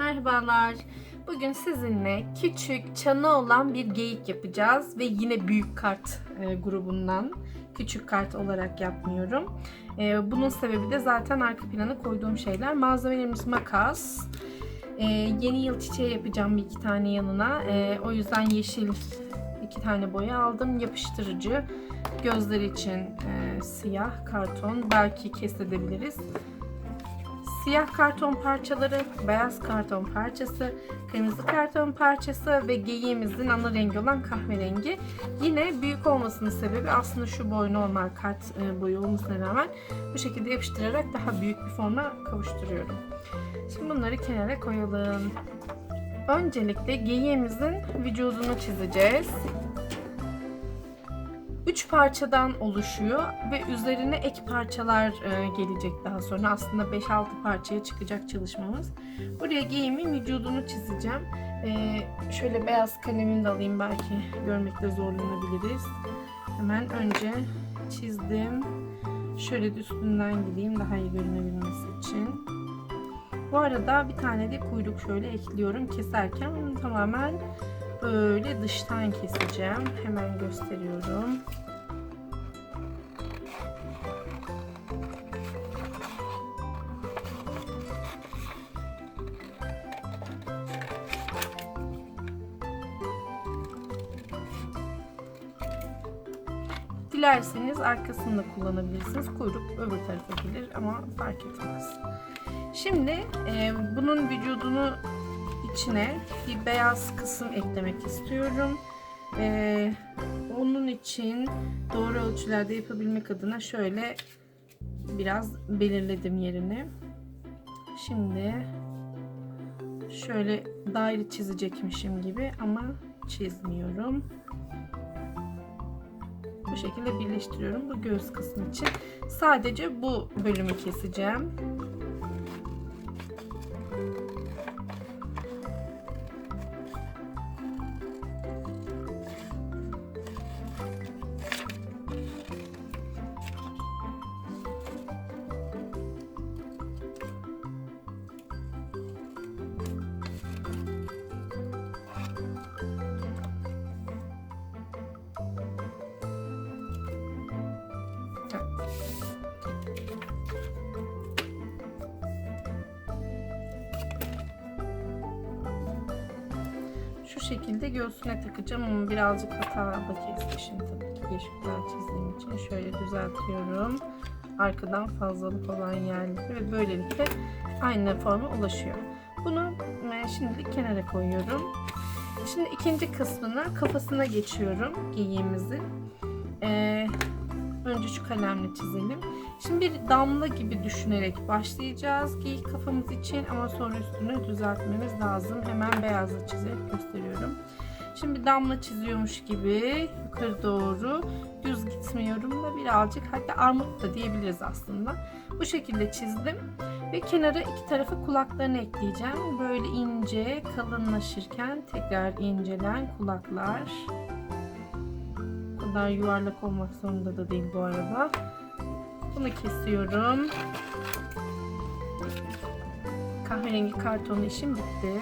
Merhabalar. Bugün sizinle küçük çanı olan bir geyik yapacağız ve yine büyük kart e, grubundan küçük kart olarak yapmıyorum. E, bunun sebebi de zaten arka plana koyduğum şeyler. Malzemelerimiz makas. E, yeni yıl çiçeği yapacağım bir iki tane yanına. E, o yüzden yeşil iki tane boya aldım. Yapıştırıcı. Gözler için e, siyah karton. Belki kesebiliriz. Siyah karton parçaları, beyaz karton parçası, kırmızı karton parçası ve geyiğimizin ana rengi olan kahverengi. Yine büyük olmasının sebebi aslında şu boy normal kart e, boyu olmasına rağmen bu şekilde yapıştırarak daha büyük bir forma kavuşturuyorum. Şimdi bunları kenara koyalım. Öncelikle geyiğimizin vücudunu çizeceğiz. 3 parçadan oluşuyor ve üzerine ek parçalar e, gelecek daha sonra. Aslında 5-6 parçaya çıkacak çalışmamız. Buraya geyiğimin vücudunu çizeceğim. E, şöyle beyaz kalemimi de alayım belki görmekte zorlanabiliriz. Hemen önce çizdim. Şöyle de üstünden gideyim daha iyi görünebilmesi için. Bu arada bir tane de kuyruk şöyle ekliyorum. Keserken tamamen böyle dıştan keseceğim. Hemen gösteriyorum. Dilerseniz arkasını da kullanabilirsiniz. Kuyruk öbür tarafa gelir ama fark etmez. Şimdi e, bunun vücudunu içine bir beyaz kısım eklemek istiyorum. Ee, onun için doğru ölçülerde yapabilmek adına şöyle biraz belirledim yerini. Şimdi şöyle daire çizecekmişim gibi ama çizmiyorum. Bu şekilde birleştiriyorum bu göğüs kısmı için. Sadece bu bölümü keseceğim. Şekilde göğsüne takacağım ama birazcık hatalı kesmişim tabii ki yeşiller çizdiğim için. Şöyle düzeltiyorum. Arkadan fazlalık olan yerleri ve böylelikle aynı forma ulaşıyor. Bunu e, şimdilik kenara koyuyorum. Şimdi ikinci kısmına kafasına geçiyorum geyiğimizin. Ee, önce şu kalemle çizelim. Şimdi bir damla gibi düşünerek başlayacağız geyik kafamız için ama sonra üstünü düzeltmemiz lazım. Hemen beyazla çizerek gösteriyorum. Şimdi damla çiziyormuş gibi yukarı doğru düz gitmiyorum da birazcık hatta armut da diyebiliriz aslında. Bu şekilde çizdim ve kenara iki tarafa kulaklarını ekleyeceğim. Böyle ince kalınlaşırken tekrar incelen kulaklar. Kadar yuvarlak olmak zorunda da değil bu arada. Bunu kesiyorum. Kahverengi karton işim bitti.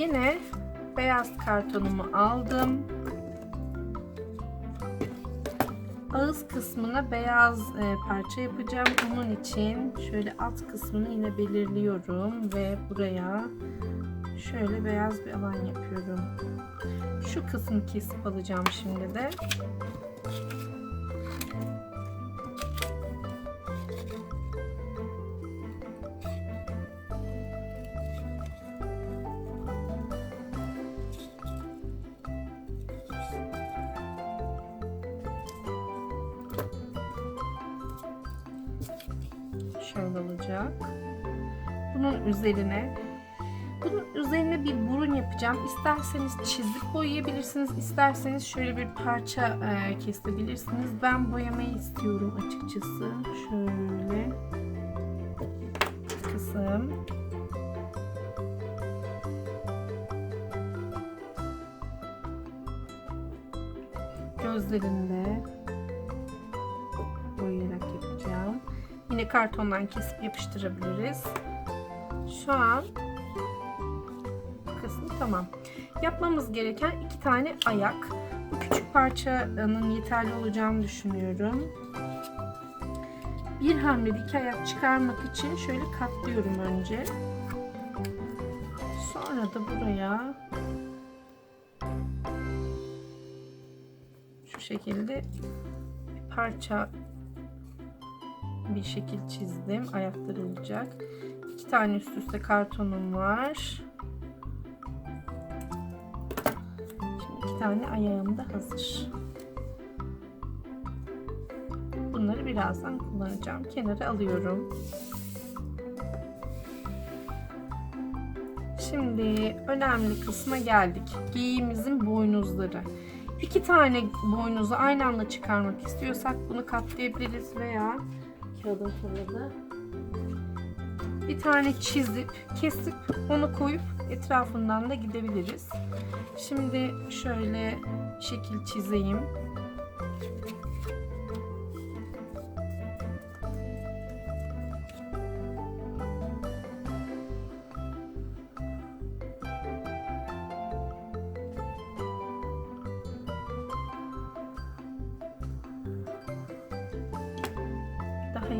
Yine beyaz kartonumu aldım. Ağız kısmına beyaz e, parça yapacağım. Onun için şöyle alt kısmını yine belirliyorum ve buraya şöyle beyaz bir alan yapıyorum. Şu kısmı kesip alacağım şimdi de. Şöyle olacak. Bunun üzerine bunun üzerine bir burun yapacağım. İsterseniz çizip boyayabilirsiniz. isterseniz şöyle bir parça e, kesebilirsiniz. Ben boyamayı istiyorum açıkçası. Şöyle kısım. Gözlerinde Yine kartondan kesip yapıştırabiliriz. Şu an bu kısmı tamam. Yapmamız gereken iki tane ayak. Bu küçük parçanın yeterli olacağını düşünüyorum. Bir hamlede iki ayak çıkarmak için şöyle katlıyorum önce. Sonra da buraya şu şekilde parça bir şekil çizdim. Ayakları olacak. İki tane üst üste kartonum var. Şimdi iki tane ayağım da hazır. Bunları birazdan kullanacağım. Kenara alıyorum. Şimdi önemli kısma geldik. Geyiğimizin boynuzları. İki tane boynuzu aynı anda çıkarmak istiyorsak bunu katlayabiliriz veya kağıdın kenarına bir tane çizip kesip onu koyup etrafından da gidebiliriz. Şimdi şöyle şekil çizeyim.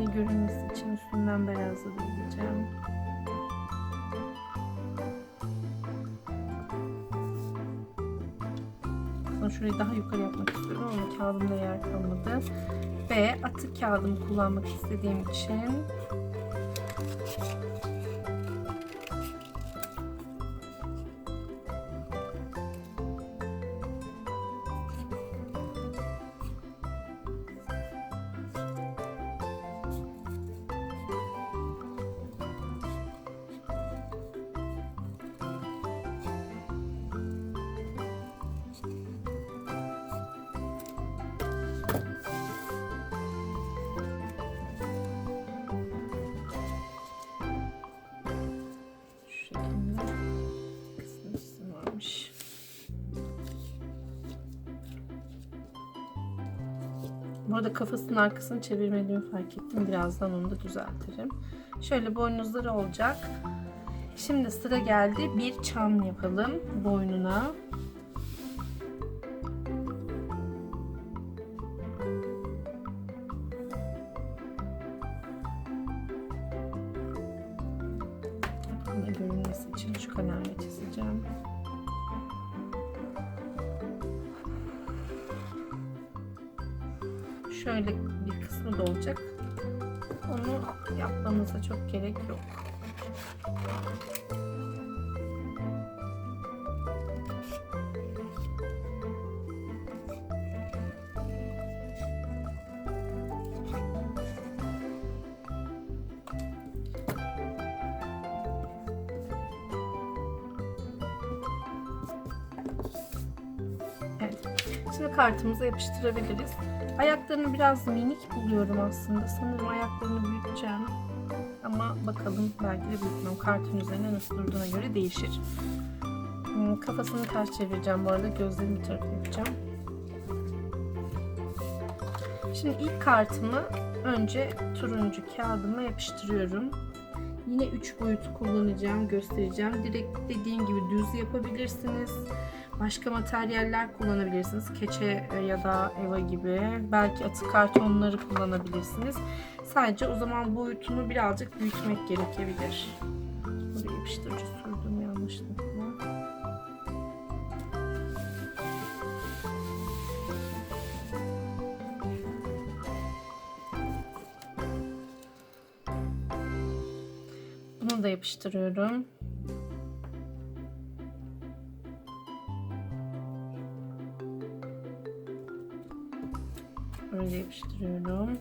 İyi görünmesi için üstünden beyazla diyeceğim. Aslında şurayı daha yukarı yapmak istiyorum ama kağıdımda yer kalmadı. Ve atık kağıdımı kullanmak istediğim için Bu arada kafasının arkasını çevirmediğimi fark ettim. Birazdan onu da düzeltirim. Şöyle boynuzları olacak. Şimdi sıra geldi. Bir çam yapalım boynuna. Şöyle bir kısmı da olacak. Onu yapmamıza çok gerek yok. Şimdi kartımıza yapıştırabiliriz. Ayaklarını biraz minik buluyorum aslında. Sanırım ayaklarını büyüteceğim. Ama bakalım belki de büyütmem. Kartın üzerine nasıl durduğuna göre değişir. Hmm, Kafasını ters çevireceğim bu arada. Gözlerini bir tarafa yapacağım. Şimdi ilk kartımı önce turuncu kağıdıma yapıştırıyorum. Yine 3 boyutu kullanacağım, göstereceğim. Direkt dediğim gibi düz yapabilirsiniz. Başka materyaller kullanabilirsiniz. Keçe e, ya da eva gibi. Belki atık kartonları kullanabilirsiniz. Sadece o zaman boyutunu birazcık büyütmek gerekebilir. Buraya yapıştırıcı sürdüm yanlışlıkla. Bunu da yapıştırıyorum. Böyle yapıştırıyorum.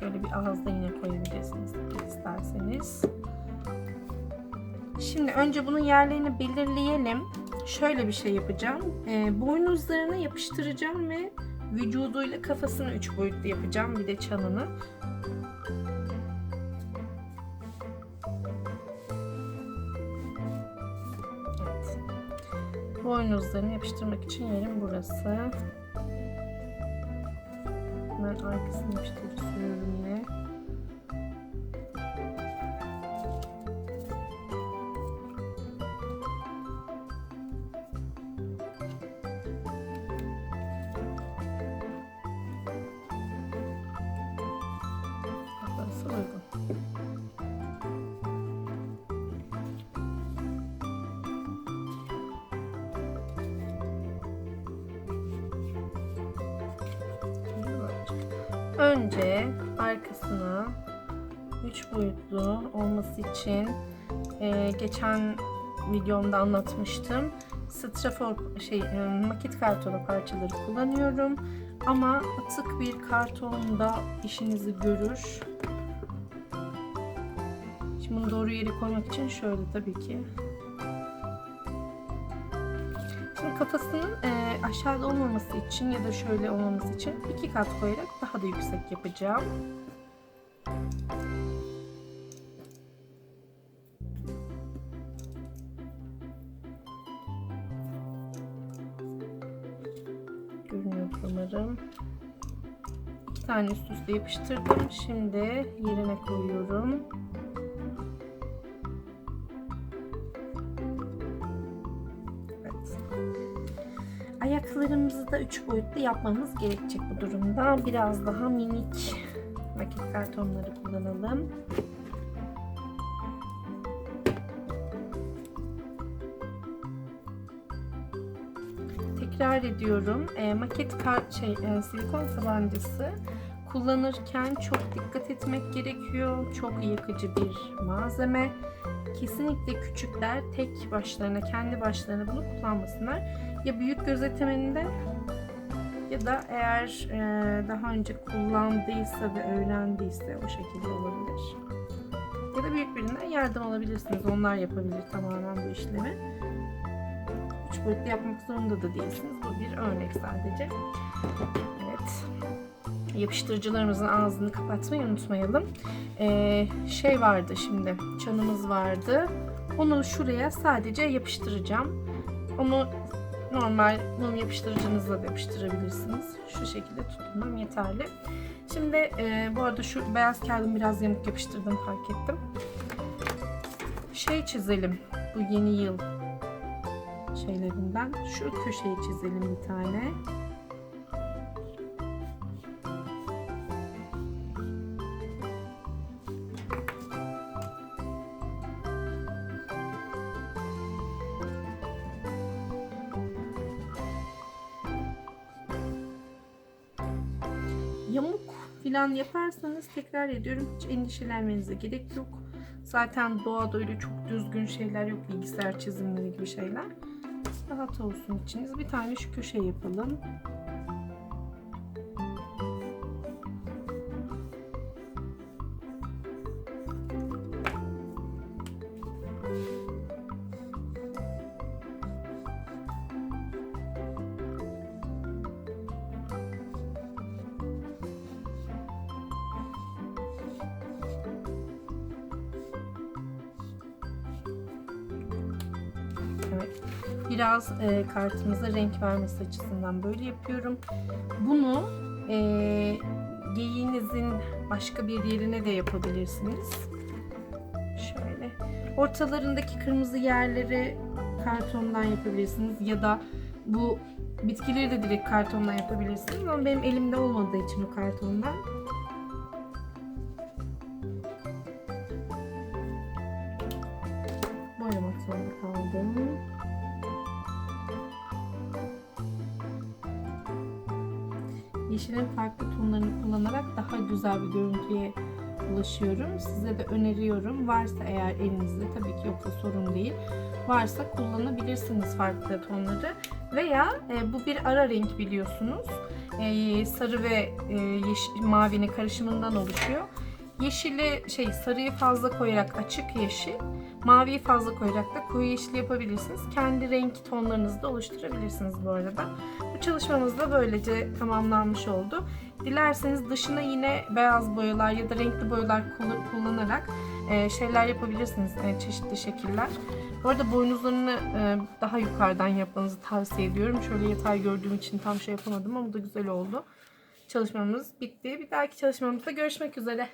Şöyle bir ağızda yine koyabilirsiniz isterseniz. Şimdi önce bunun yerlerini belirleyelim. Şöyle bir şey yapacağım. E, boynuzlarını yapıştıracağım ve vücuduyla kafasını üç boyutlu yapacağım. Bir de çanını. Boynuzlarını yapıştırmak için yerim burası. Ben arkasını yapıştırıp sürüyorum yine. Önce arkasına 3 boyutlu olması için e, geçen videomda anlatmıştım. Strafor şey e, maket kartonu parçaları kullanıyorum. Ama atık bir kartonda işinizi görür. Şimdi bunu doğru yere koymak için şöyle tabii ki. Şimdi kafasının e, aşağıda olmaması için ya da şöyle olmaması için iki kat koyarak daha da yüksek yapacağım. Görünüyor umarım. İki tane üst üste yapıştırdım. Şimdi yerine koyuyorum. Ayaklarımızı da üç boyutlu yapmamız gerekecek bu durumda. Biraz daha minik nakit kartonları kullanalım. Tekrar ediyorum. E, maket kart şey e, silikon tabancası kullanırken çok dikkat etmek gerekiyor. Çok yakıcı bir malzeme. Kesinlikle küçükler tek başlarına, kendi başlarına bunu kullanmasınlar. Ya büyük gözetiminde ya da eğer e, daha önce kullandıysa ve öğrendiyse o şekilde olabilir. Ya da büyük birinden yardım alabilirsiniz. Onlar yapabilir tamamen bu işlemi. Üç boyutlu yapmak zorunda da değilsiniz. Bu bir örnek sadece. Evet. Yapıştırıcılarımızın ağzını kapatmayı unutmayalım. Ee, şey vardı şimdi, çanımız vardı. Onu şuraya sadece yapıştıracağım. Onu normal mum yapıştırıcınızla da yapıştırabilirsiniz. Şu şekilde tutmam yeterli. Şimdi e, bu arada şu beyaz kağıdımı biraz yamuk yapıştırdım fark ettim. Şey çizelim bu yeni yıl şeylerinden. Şu köşeyi çizelim bir tane. Yaparsanız tekrar ediyorum hiç endişelenmenize gerek yok. Zaten doğada öyle çok düzgün şeyler yok bilgisayar çizimleri gibi şeyler. Rahat olsun içiniz. Bir tane şu köşe yapalım. Evet. Biraz e, kartımıza renk vermesi açısından böyle yapıyorum. Bunu e, geyiğinizin başka bir yerine de yapabilirsiniz. Şöyle. Ortalarındaki kırmızı yerleri kartondan yapabilirsiniz ya da bu bitkileri de direkt kartondan yapabilirsiniz ama benim elimde olmadığı için o kartondan zorunda kaldım. Yeşilin farklı tonlarını kullanarak daha güzel bir görüntüye ulaşıyorum. Size de öneriyorum. Varsa eğer elinizde tabii ki yoksa sorun değil. Varsa kullanabilirsiniz farklı tonları. Veya e, bu bir ara renk biliyorsunuz. E, sarı ve e, yeşil, mavinin karışımından oluşuyor. Yeşili şey sarıyı fazla koyarak açık yeşil, maviyi fazla koyarak da koyu yeşil yapabilirsiniz. Kendi renk tonlarınızı da oluşturabilirsiniz bu arada. Bu çalışmamız da böylece tamamlanmış oldu. Dilerseniz dışına yine beyaz boyalar ya da renkli boyalar kullan- kullanarak e, şeyler yapabilirsiniz. e, çeşitli şekiller. Bu arada boynuzlarını e, daha yukarıdan yapmanızı tavsiye ediyorum. Şöyle yatay gördüğüm için tam şey yapamadım ama bu da güzel oldu. Çalışmamız bitti. Bir dahaki çalışmamızda görüşmek üzere.